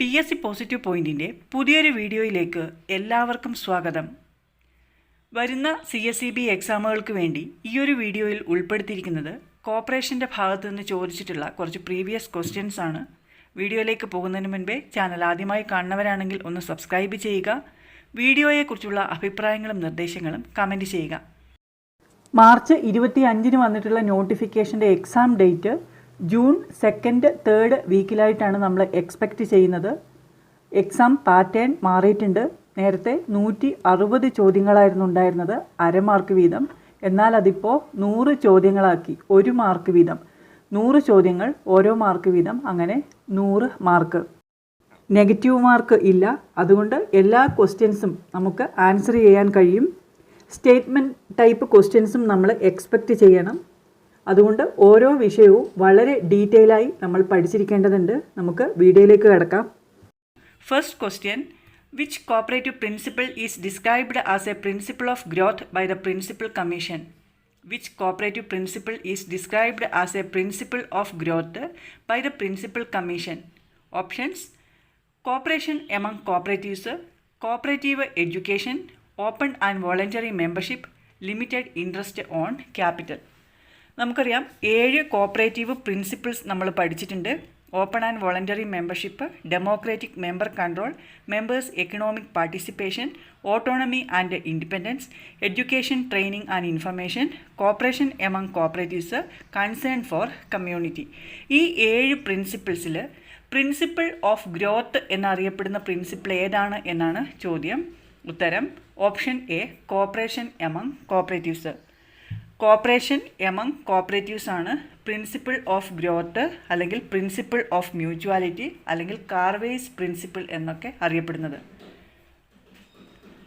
P S C positive പോയിന്റിന്റെ പുതിയൊരു വീഡിയോയിലേക്ക് എല്ലാവർക്കും സ്വാഗതം. വരുന്ന സി എസ് സി ബി എക്സാമുകൾക്ക് വേണ്ടി ഈ ഒരു വീഡിയോയിൽ ഉൾപ്പെടുത്തിയിരിക്കുന്നത് കോർപ്പറേഷന്റെ ഭാഗത്തു നിന്ന് ചോദിച്ചിട്ടുള്ള കുറച്ച് പ്രീവിയസ് ക്വസ്റ്റ്യൻസ് ആണ്. വീഡിയോയിലേക്ക് പോകുന്നതിന് മുൻപേ ചാനൽ ആദ്യമായി കാണുന്നവരാണെങ്കിൽ ഒന്ന് സബ്സ്ക്രൈബ് ചെയ്യുക. വീഡിയോയെക്കുറിച്ചുള്ള അഭിപ്രായങ്ങളും നിർദ്ദേശങ്ങളും കമന്റ് ചെയ്യുക. മാർച്ച് ഇരുപത്തി അഞ്ചിന് വന്നിട്ടുള്ള നോട്ടിഫിക്കേഷന്റെ exam date June second third വീക്കിലായിട്ടാണ് നമ്മൾ എക്സ്പെക്റ്റ് ചെയ്യുന്നത്. എക്സാം പാറ്റേൺ മാറിയിട്ടുണ്ട്. നേരത്തെ നൂറ്റി അറുപത് ചോദ്യങ്ങളായിരുന്നു ഉണ്ടായിരുന്നത് അരമാർക്ക് വീതം. എന്നാൽ അതിപ്പോൾ നൂറ് ചോദ്യങ്ങളാക്കി ഒരു മാർക്ക് വീതം. നൂറ് ചോദ്യങ്ങൾ ഓരോ മാർക്ക് വീതം അങ്ങനെ നൂറ് മാർക്ക് നെഗറ്റീവ് മാർക്ക് ഇല്ല. അതുകൊണ്ട് എല്ലാ ക്വസ്റ്റ്യൻസും നമുക്ക് ആൻസർ ചെയ്യാൻ കഴിയും. സ്റ്റേറ്റ്മെന്റ് ടൈപ്പ് ക്വസ്റ്റ്യൻസും നമ്മൾ എക്സ്പെക്റ്റ് ചെയ്യണം. അതുകൊണ്ട് ഓരോ വിഷയവും വളരെ ഡീറ്റെയിൽ ആയി നമ്മൾ പഠിച്ചിരിക്കേണ്ടതുണ്ട്. നമുക്ക് വീഡിയോയിലേക്ക് കിടക്കാം. First question which cooperative principle is described as a principle of growth by the principal commission which cooperative principle is described as a principle of growth by the principal commission options cooperation among cooperatives cooperative education open and voluntary membership limited interest on capital നമുക്കറിയാം ഏഴ് cooperative principles നമ്മൾ പഠിച്ചിട്ടുണ്ട്. Open and voluntary membership democratic member control members economic participation autonomy and independence education training and information cooperation among cooperatives concern for community ഈ ഏഴ് പ്രിൻസിപ്പിൾസിൽ principle of growth എന്നറിയപ്പെടുന്ന principle ഏതാണ് എന്നാണ് ചോദ്യം. ഉത്തരം option A cooperation among cooperatives cooperation among cooperatives ആണ്. Principle of growth അല്ലെങ്കിൽ പ്രിൻസിപ്പിൾ ഓഫ് മ്യൂച്വാലിറ്റി അല്ലെങ്കിൽ കാർവേസ് പ്രിൻസിപ്പിൾ എന്നൊക്കെ അറിയപ്പെടുന്നത്.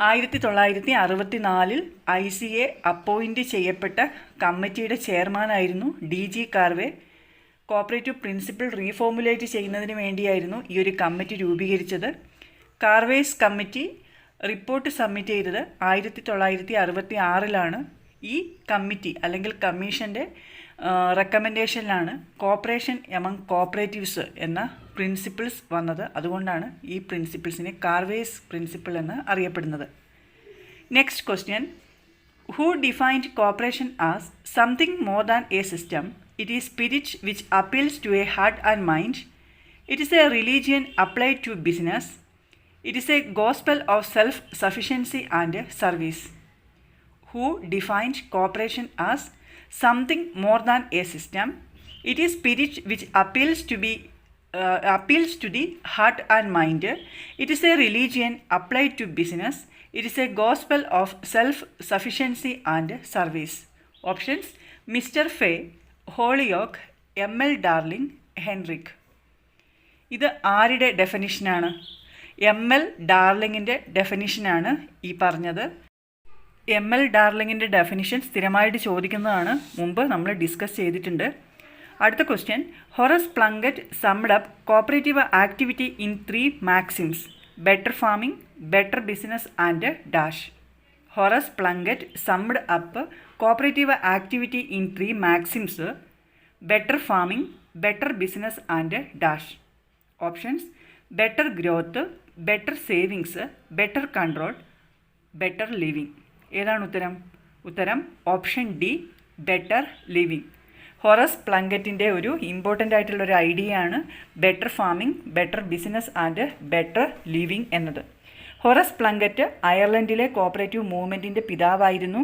ആയിരത്തി തൊള്ളായിരത്തി അറുപത്തി നാലിൽ ഐ സി എ അപ്പോയിന്റ് ചെയ്യപ്പെട്ട കമ്മിറ്റിയുടെ ചെയർമാനായിരുന്നു D G Karve. Cooperative principle reformulate ചെയ്യുന്നതിന് വേണ്ടിയായിരുന്നു ഈ ഒരു കമ്മിറ്റി രൂപീകരിച്ചത്. കാർവേസ് കമ്മിറ്റി റിപ്പോർട്ട് സബ്മിറ്റ് ചെയ്തത് ആയിരത്തി തൊള്ളായിരത്തി അറുപത്തി ആറിലാണ് ഈ കമ്മിറ്റി അല്ലെങ്കിൽ കമ്മീഷന്റെ റെക്കമെൻഡേഷനിലാണ് കോപ്പറേഷൻ എമംഗ് കോപ്പറേറ്റീവ്സ് എന്ന പ്രിൻസിപ്പിൾസ് വന്നത്. അതുകൊണ്ടാണ് ഈ പ്രിൻസിപ്പിൾസിനെ കാർവേസ് പ്രിൻസിപ്പിൾ എന്ന് അറിയപ്പെടുന്നത്. Next question who defined cooperation as something more than a system it is spirit which appeals to a heart and mind it is a religion applied to business it is a gospel of self sufficiency and service. Who defined cooperation as something more than a system? It is spirit which appeals to be uh, appeals to the heart and mind. It is a religion applied to business. It is a gospel of self sufficiency and service. Options Mr. Fay, Holyoake M L Darling Henrik ഇത് ആരുടെ ഡെഫിനിഷനാണ് M L ഡാർലിങ്ങിന്റെ ഡെഫിനിഷനാണ് ഈ പറഞ്ഞത് M L ഡാർലിങ്ങിന്റെ definition സ്ഥിരമായിട്ട് ചോദിക്കുന്നതാണ് മുമ്പ് നമ്മൾ discuss ചെയ്തിട്ടുണ്ട്. അടുത്ത question Horace Plunkett summed up cooperative activity in three maxims better farming better business and dash Horace Plunkett summed up cooperative activity in three maxims better farming better business and dash options better growth better savings better control better living ഏതാണ് ഉത്തരം? ഉത്തരം option D better living Horace പ്ലങ്കറ്റിന്റെ ഒരു important ആയിട്ടുള്ള ഒരു idea ആണ് better farming better business and better living എന്നത്. Horace Plunkett അയർലൻഡിലെ കോപ്പറേറ്റീവ് മൂവ്മെന്റിന്റെ പിതാവായിരുന്നു.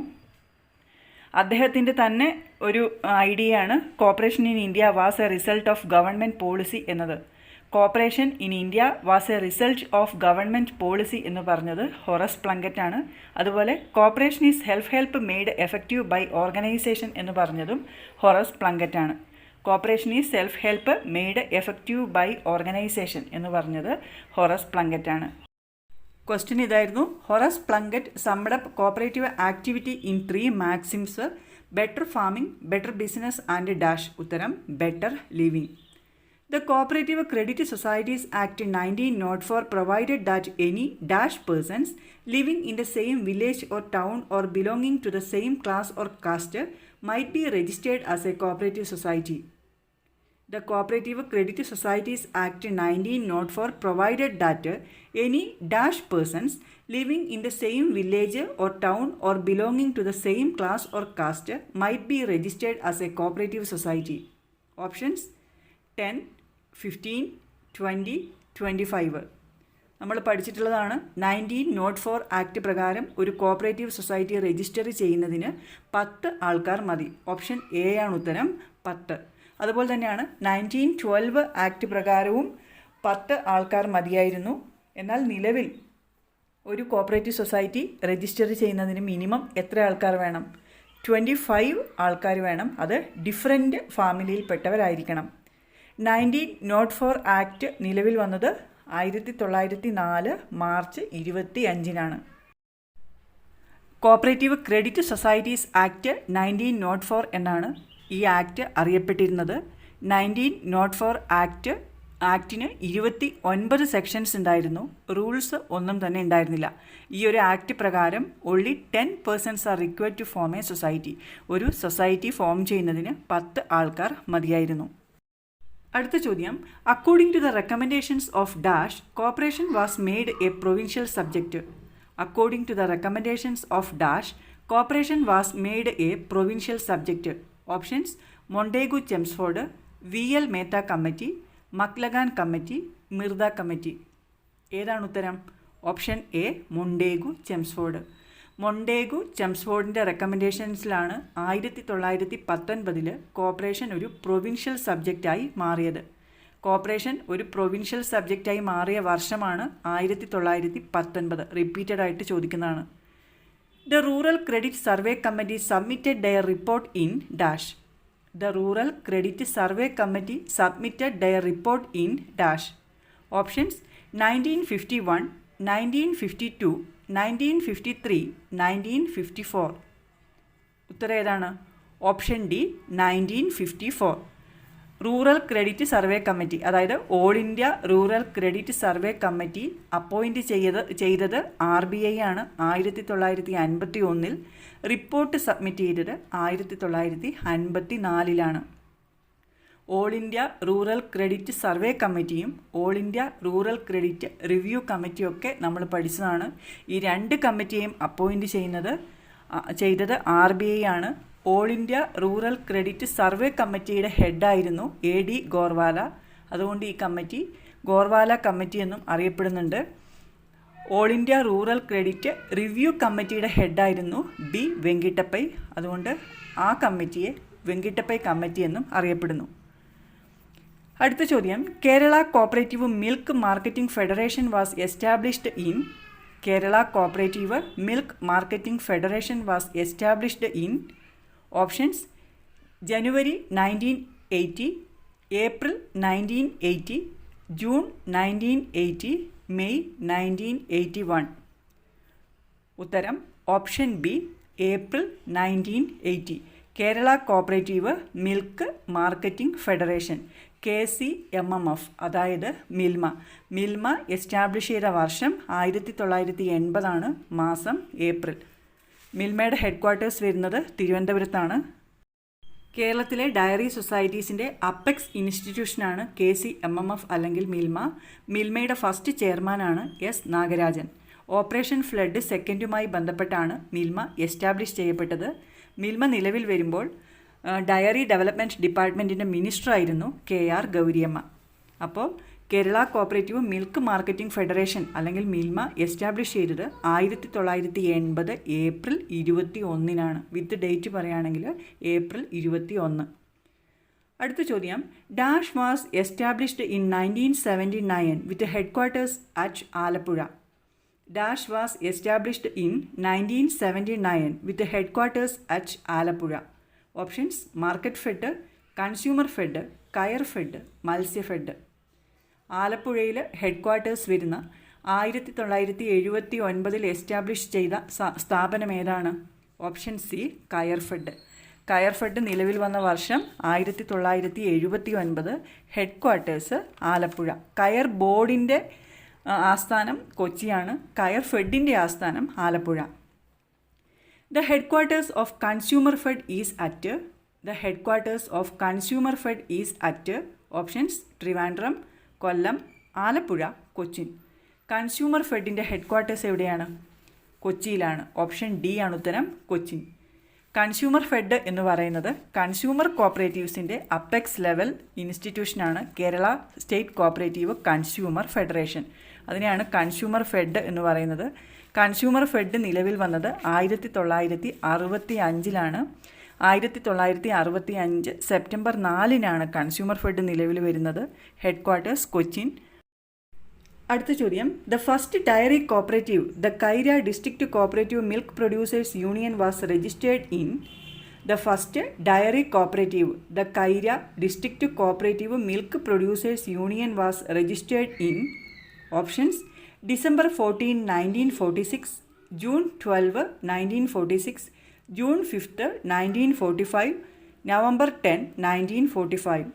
അദ്ദേഹത്തിന്റെ തന്നെ ഒരു ഐഡിയയാണ് cooperation in India was a result of government policy എന്നത്. Cooperation in India was a result of government policy എന്ന് പറഞ്ഞത് ഹൊറസ് പ്ലങ്കറ്റ് ആണ് അതുപോലെ cooperation is help help made effective by organisation എന്ന് പറഞ്ഞതും ഹൊറസ് പ്ലങ്കറ്റ് ആണ് cooperation is self help made effective by organisation എന്ന് പറഞ്ഞത് ഹൊറസ് പ്ലങ്കറ്റ് ആണ് ക്വസ്റ്റ്യൻ ഇതായിരുന്നു. Horace Plunkett summed up cooperative activity in three maxims better farming better business and dash ഉത്തരം better living The Cooperative Credit Societies Act 1904 provided that any dash persons living in the same village or town or belonging to the same class or caste might be registered as a cooperative society. The Cooperative Credit Societies Act 1904 provided that any dash persons living in the same village or town or belonging to the same class or caste might be registered as a cooperative society. Options 10 15, 20, 25. നമ്മൾ പഠിച്ചിട്ടുള്ളതാണ് nineteen nought four act പ്രകാരം ഒരു cooperative society register ചെയ്യുന്നതിന് പത്ത് ആൾക്കാർ മതി. Option A ആണ് ഉത്തരം പത്ത്. അതുപോലെ തന്നെയാണ് നയന്റീൻ ട്വൽവ് ആക്ട് പ്രകാരവും പത്ത് ആൾക്കാർ മതിയായിരുന്നു. എന്നാൽ നിലവിൽ ഒരു കോപ്പറേറ്റീവ് സൊസൈറ്റി രജിസ്റ്റർ ചെയ്യുന്നതിന് മിനിമം എത്ര ആൾക്കാർ വേണം? ട്വന്റി ഫൈവ് ആൾക്കാർ വേണം. അത് ഡിഫറെന്റ് ഫാമിലിയിൽപ്പെട്ടവരായിരിക്കണം നയന്റീൻ നോട്ട് ഫോർ ആക്ട് നിലവിൽ വന്നത് ആയിരത്തി തൊള്ളായിരത്തി നാല് മാർച്ച് ഇരുപത്തി അഞ്ചിനാണ് cooperative credit societies act nineteen nought four എന്നാണ് ഈ ആക്ട് അറിയപ്പെട്ടിരുന്നത്. നയന്റീൻ നോട്ട് ഫോർ ആക്ട് ആക്ടിന് ഇരുപത്തി ഒൻപത് സെക്ഷൻസ് ഉണ്ടായിരുന്നു. റൂൾസ് ഒന്നും തന്നെ ഉണ്ടായിരുന്നില്ല. ഈ ഒരു ആക്ട് പ്രകാരം only ten persons are required to form a society ഒരു സൊസൈറ്റി ഫോം ചെയ്യുന്നതിന് പത്ത് ആൾക്കാർ മതിയായിരുന്നു. അടുത്ത ചോദ്യം. According to the recommendations of dash cooperation was made a provincial subject according to the recommendations of dash cooperation was made a provincial subject options Montagu Chelmsford V L Mehta committee Maclagan committee Mirdha committee ഏതാണ് ഉത്തരം? Option A Montagu Chelmsford Montagu ചെംസ്ഫോർഡിന്റെ റെക്കമെൻഡേഷൻസിലാണ് ആയിരത്തി തൊള്ളായിരത്തി പത്തൊൻപതിൽ corporation ഒരു provincial സബ്ജക്റ്റായി മാറിയത്. Corporation ഒരു provincial സബ്ജക്റ്റായി മാറിയ വർഷമാണ് ആയിരത്തി തൊള്ളായിരത്തി പത്തൊൻപത് റിപ്പീറ്റഡ് ആയിട്ട് ചോദിക്കുന്നതാണ്. The rural credit survey committee submitted their report in dash. The rural credit survey committee submitted their report in dash. Options nineteen fifty one nineteen fifty two nineteen fifty three nineteen fifty four ഉത്തരം ഏതാണ്? Option D nineteen fifty four rural credit survey committee അതായത് all India rural credit survey committee appoint ചെയ്ത് ചെയ്തത് R B I ആണ്. ആയിരത്തി തൊള്ളായിരത്തി അൻപത്തി ഒന്നിൽ റിപ്പോർട്ട് സബ്മിറ്റ് ചെയ്തത് ആയിരത്തി തൊള്ളായിരത്തി അൻപത്തി നാലിലാണ് all India rural credit survey കമ്മിറ്റിയും all India rural credit review കമ്മിറ്റിയും ഒക്കെ നമ്മൾ പഠിച്ചതാണ്. ഈ രണ്ട് കമ്മിറ്റിയെയും അപ്പോയിന്റ് ചെയ്യുന്നത് ചെയ്തത് ആർ ബി ഐ ആണ്. All India rural credit survey കമ്മിറ്റിയുടെ ഹെഡായിരുന്നു എ ഡി ഗോർവാല. അതുകൊണ്ട് ഈ കമ്മിറ്റി ഗോർവാല കമ്മിറ്റി എന്നും അറിയപ്പെടുന്നുണ്ട്. All India rural credit review കമ്മിറ്റിയുടെ ഹെഡായിരുന്നു ബി വെങ്കിട്ടപ്പൈ. അതുകൊണ്ട് ആ കമ്മിറ്റിയെ വെങ്കിട്ടപ്പൈ കമ്മിറ്റി എന്നും അറിയപ്പെടുന്നു. അടുത്ത ചോദ്യം. Kerala cooperative milk marketing federation was established in Kerala cooperative milk marketing federation was established in options January nineteen eighty April nineteen eighty June nineteen eighty May nineteen eighty one. ഉത്തരം. Option B April nineteen eighty. Kerala cooperative milk marketing federation. K C M M F അതായത് Milma. Milma establish ചെയ്ത വർഷം ആയിരത്തി തൊള്ളായിരത്തി എൺപതാണ് മാസം April. മിൽമയുടെ head quarters വരുന്നത് തിരുവനന്തപുരത്താണ്. കേരളത്തിലെ ഡയറി സൊസൈറ്റീസിന്റെ apex ഇൻസ്റ്റിറ്റ്യൂഷനാണ് K C M M F അല്ലെങ്കിൽ മിൽമ. മിൽമയുടെ ഫസ്റ്റ് ചെയർമാനാണ് എസ് നാഗരാജൻ. ഓപ്പറേഷൻ ഫ്ലഡ് സെക്കൻഡുമായി ബന്ധപ്പെട്ടാണ് മിൽമ എസ്റ്റാബ്ലിഷ് ചെയ്യപ്പെട്ടത്. മിൽമ നിലവിൽ വരുമ്പോൾ ഡയറി ഡെവലപ്മെന്റ് ഡിപ്പാർട്ട്മെന്റിന്റെ മിനിസ്റ്ററായിരുന്നു കെ ആർ ഗൗരിയമ്മ. അപ്പോൾ Kerala cooperative milk marketing federation അല്ലെങ്കിൽ മിൽമ എസ്റ്റാബ്ലിഷ് ചെയ്തത് ആയിരത്തി തൊള്ളായിരത്തി എൺപത് ഏപ്രിൽ ഇരുപത്തി ഒന്നിനാണ് വിത്ത് ഡേറ്റ് പറയുകയാണെങ്കിൽ ഏപ്രിൽ ഇരുപത്തി ഒന്ന് അടുത്ത ചോദ്യം. Dash was established in nineteen seventy nine with head quarters at Alappuzha. Dash was established in nineteen seventy nine with head quarters at Alappuzha. Options market fed consumer fed coir fed Matsya fed ആലപ്പുഴയിൽ head quarters വരുന്ന ആയിരത്തി തൊള്ളായിരത്തി എഴുപത്തി ഒൻപതിൽ establish ചെയ്ത സ്ഥാപനം ഏതാണ്? Option C coir fed coir fed നിലവിൽ വന്ന വർഷം ആയിരത്തി തൊള്ളായിരത്തി എഴുപത്തി ഒൻപത് ഹെഡ് ക്വാർട്ടേഴ്സ് ആലപ്പുഴ. കയർ ബോർഡിന്റെ ആസ്ഥാനം കൊച്ചിയാണ്. കയർ ഫെഡിന്റെ ആസ്ഥാനം Alappuzha. The headquarters of Consumer Fed is at the headquarters of Consumer Fed is at options Trivandrum, options Trivandrum Kollam Alappuzha Cochin consumer ഫെഡിന്റെ headquarters എവിടെയാണ്? കൊച്ചിയിലാണ്. ഓപ്ഷൻ ഡി ആണ് ഉത്തരം കൊച്ചിൻ. കൺസ്യൂമർ ഫെഡ് എന്ന് പറയുന്നത് കൺസ്യൂമർ കോപ്പറേറ്റീവ്സിന്റെ അപ്പെക്സ് ലെവൽ ഇൻസ്റ്റിറ്റ്യൂഷനാണ് Kerala state cooperative consumer federation അതിനെയാണ് consumer fed എന്ന് പറയുന്നത്. കൺസ്യൂമർ ഫെഡ് നിലവിൽ വന്നത് ആയിരത്തി തൊള്ളായിരത്തി അറുപത്തി അഞ്ചിലാണ് ആയിരത്തി തൊള്ളായിരത്തി അറുപത്തി അഞ്ച് സെപ്റ്റംബർ നാലിനാണ് കൺസ്യൂമർ ഫെഡ് നിലവിൽ വരുന്നത്. Head quarters Cochin. അടുത്ത ചോദ്യം. The first dairy cooperative the Kaira district cooperative milk producers union was registered in the first dairy cooperative the Kaira district cooperative milk producers union was registered in options December fourteen nineteen forty six June twelve nineteen forty six June fifth nineteen forty five November ten nineteen forty five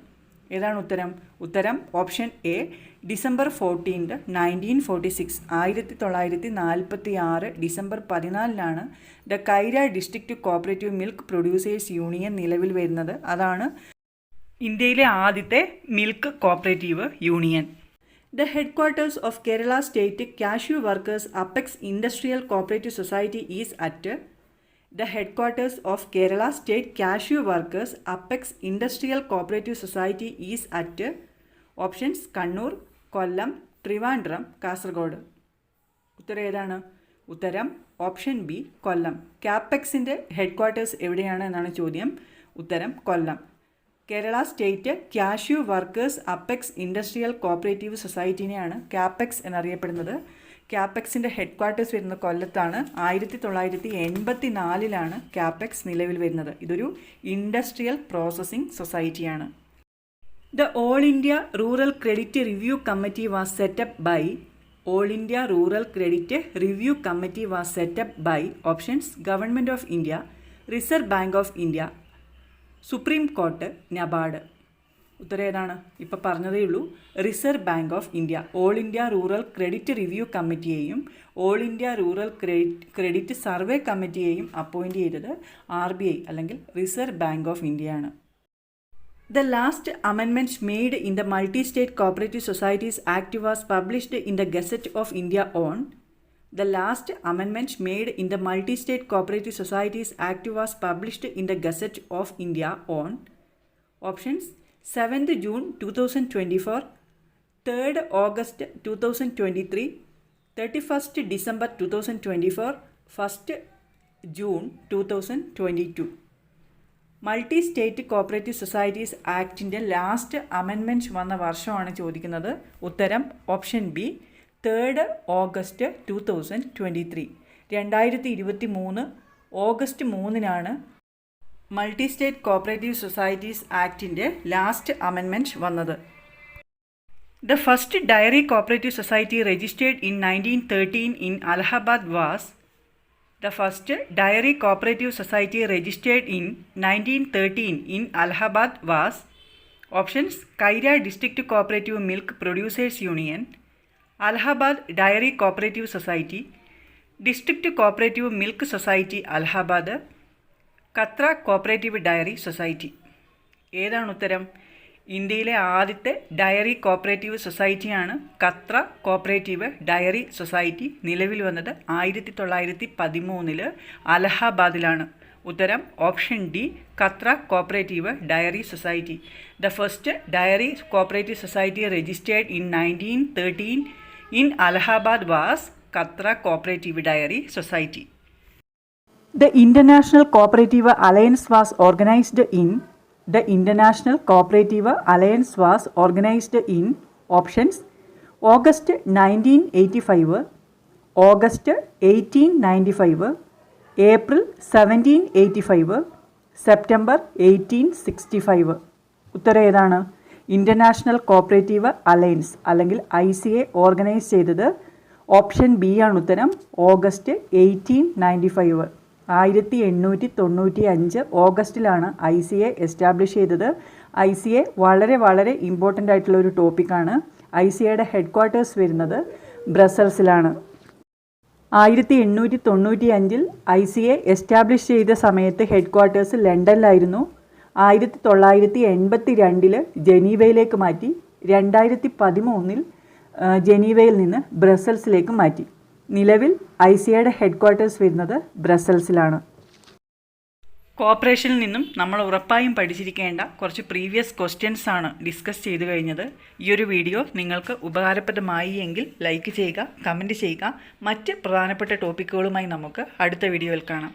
ഏതാണ് ഉത്തരം? ഉത്തരം option A December fourteenth nineteen forty six ആയിരത്തി തൊള്ളായിരത്തി നാൽപ്പത്തി ആറ് December പതിനാലിനാണ് the Kaira district cooperative milk producers union നിലവിൽ വരുന്നത്. അതാണ് ഇന്ത്യയിലെ ആദ്യത്തെ milk cooperative union. The head quarters of Kerala state cashew workers apex industrial cooperative society is at the head quarters of Kerala state cashew workers apex industrial cooperative society is at options Kannur Kollam Trivandrum Kasaragod ഉത്തരം ഏതാണ്? ഉത്തരം option B Kollam ക്യാപെക്സിന്റെ head quarters എവിടെയാണ് എന്നാണ് ചോദ്യം? ഉത്തരം Kollam. Kerala state cashew workers apex industrial cooperative സൊസൈറ്റിനെയാണ് capex എന്നറിയപ്പെടുന്നത്. ക്യാപെക്സിന്റെ ഹെഡ് ക്വാർട്ടേഴ്സ് വരുന്ന കൊല്ലത്താണ് ആയിരത്തി തൊള്ളായിരത്തി എൺപത്തി നാലിലാണ് ക്യാപെക്സ് നിലവിൽ വരുന്നത്. ഇതൊരു industrial processing സൊസൈറ്റിയാണ്. The all India rural credit review committee was set up by all India rural credit review committee was set up by options government of India reserve bank of India supreme court NABARD. ഉത്തരം ഏതാണ് ഇപ്പോൾ പറഞ്ഞതേ ഉള്ളൂ. Reserve bank of India all India rural credit review കമ്മിറ്റിയെയും all India rural credit credit survey കമ്മിറ്റിയെയും appoint ചെയ്തത് R B I അല്ലെങ്കിൽ reserve bank of ഇന്ത്യയാണ്. The last amendment made in the multi state Cooperative Societies act was published in the gazette of India on. The last amendment made in the Multi State Cooperative Societies Act was published in the Gazette of India on. Options 7th June 2024, 3rd August 2023, 31st December 2024, 1st June 2022. Multi state cooperative societies ആക്ടിന്റെ last അമെൻമെന്റ് വന്ന വർഷമാണ് ചോദിക്കുന്നത് ഉത്തരം option B third August two thousand twenty three രണ്ടായിരത്തി ഇരുപത്തി മൂന്ന് August മൂന്നിനാണ് multi state cooperative societies ആക്ടിന്റെ ലാസ്റ്റ് അമെൻമെന്റ് വന്നത്. The first dairy cooperative society registered in nineteen thirteen in Allahabad was The first dairy cooperative society registered in 1913 in Allahabad was options Kaira District cooperative milk producers Union, Allahabad Dairy Cooperative Society, District Cooperative Milk Society Allahabad, Katra cooperative dairy society. ഏതാണ് ഉത്തരം? ഇന്ത്യയിലെ ആദ്യത്തെ dairy cooperative സൊസൈറ്റിയാണ് Katra cooperative dairy society. നിലവിൽ വന്നത് ആയിരത്തി തൊള്ളായിരത്തി പതിമൂന്നിൽ അലഹാബാദിലാണ്. ഉത്തരം option D Katra cooperative dairy society. The first dairy cooperative society registered in nineteen thirteen in Allahabad was Katra cooperative dairy society. The international cooperative alliance was organized in the international cooperative alliance was organized in options August nineteen eighty five August eighteen ninety five April seventeen eighty five September eighteen sixty five. ഉത്തരം ഏതാണ്? International cooperative alliance അല്ലെങ്കിൽ I C A organise ചെയ്തത് option B ആണ് ഉത്തരം. August eighteen ninety five ആയിരത്തി എണ്ണൂറ്റി തൊണ്ണൂറ്റി അഞ്ച് ഓഗസ്റ്റിലാണ് ഐ സി എ എസ്റ്റാബ്ലിഷ് ചെയ്തത്. ഐ സി എ വളരെ വളരെ ഇമ്പോർട്ടന്റ് ആയിട്ടുള്ള ഒരു ടോപ്പിക്കാണ് ഐ സി എയുടെ ഹെഡ് ക്വാർട്ടേഴ്സ് വരുന്നത് ബ്രസൽസിലാണ്. ആയിരത്തി എണ്ണൂറ്റി തൊണ്ണൂറ്റി അഞ്ചിൽ ഐ സി എ എസ്റ്റാബ്ലിഷ് ചെയ്ത സമയത്ത് ഹെഡ് ക്വാർട്ടേഴ്സ് ലണ്ടനിലായിരുന്നു. ആയിരത്തി തൊള്ളായിരത്തി എൺപത്തി രണ്ടിൽ ജനീവയിലേക്ക് മാറ്റി രണ്ടായിരത്തി പതിമൂന്നിൽ ജനീവയിൽ നിന്ന് ബ്രസൽസിലേക്ക് മാറ്റി. നിലവിൽ ഐ സിയുടെ ഹെഡ് ക്വാർട്ടേഴ്സ് വരുന്നത് ബ്രസൽസിലാണ്. കോപ്പറേഷനിൽ നിന്നും നമ്മൾ ഉറപ്പായും പഠിച്ചിരിക്കേണ്ട കുറച്ച് പ്രീവിയസ് ക്വസ്റ്റ്യൻസ് ആണ് ഡിസ്കസ് ചെയ്തു കഴിഞ്ഞത്. ഈ ഒരു വീഡിയോ നിങ്ങൾക്ക് ഉപകാരപ്രദമായി എങ്കിൽ ലൈക്ക് ചെയ്യുക കമന്റ് ചെയ്യുക. മറ്റ് പ്രധാനപ്പെട്ട ടോപ്പിക്കുകളുമായി നമുക്ക് അടുത്ത വീഡിയോയിൽ കാണാം.